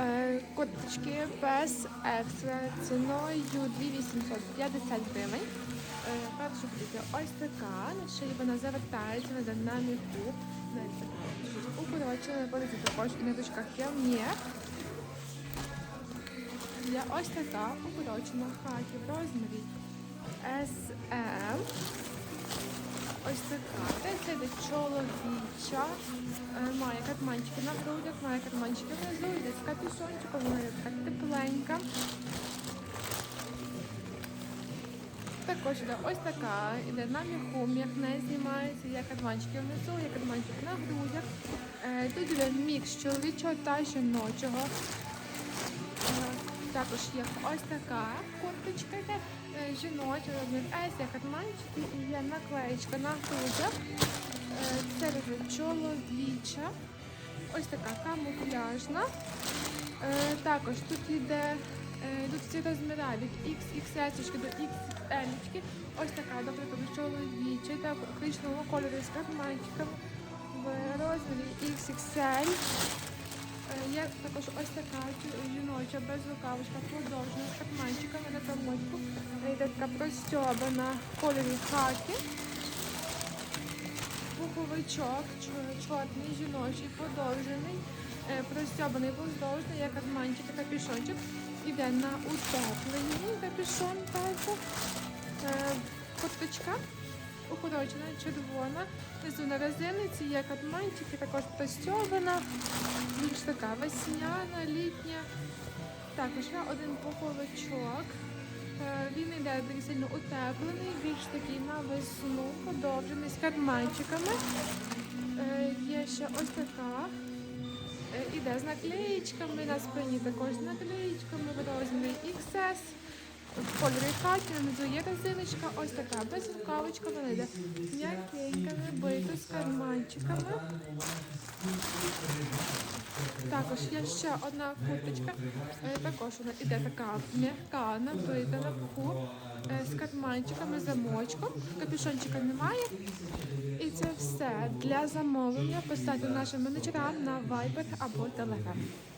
Е, Курточки без екстра ціною 2850 гривень. Е, Перша буде ось така, на вона завертається на динаміку. Укорочена, знаходиться також і на дужках кемнєр. Є ось така укорочена хаті в розмірі SM. Ось така. Це йде чоловіча. Е, Має карманчики на грудях, має карманчики внизу, йде з капюшончиком, вона така тепленька. Також іде ось така, іде на м'яку, м'як не знімається, є карманчики внизу, є карманчики на грудях. Е, Тут іде мікс чоловічого та жіночого. Також є ось така курточка, йде е, жіноча, розмір S, є карманчики і є наклеєчка на грудях. Е, Це вже чоловіча. Ось така камуфляжна. Е, Також тут йде йдуть всі розміри від XXS до XL. Ось така, наприклад, чоловіча, та коричневого кольору з карманчиками в розмірі XXL. Є також ось така жіноча без рукавичка, продовжена з карманчиками на комочку. Е, Йде така простьобана в кольорі хаки. Пуховичок чорний, жіночий, подовжений, е, простьобаний поздовжний, є карманчик, і капюшончик. Іде на утеплений капюшон також. Е, Курточка укорочена, червона. Внизу на резиниці є карманчики, також простьобана. Більш така весняна, літня. Також є один пуховичок. Е, Він йде дуже сильно утеплений, більш такий на весну, подовжений з карманчиками. Е, Є ще ось така. Е, Іде з наклеїчками, на спині також з наклеїчками розмірі XS. В кольорі хаті, внизу є резиночка, ось така без рукавичка, вона йде м'якенька, набита з карманчиками. Також є ще одна курточка, е, також вона іде така м'яка, набита на пуху, е, з карманчиками, замочком, капюшончика немає. І це все для замовлення. Писати нашим менеджерам на Viber або Telegram.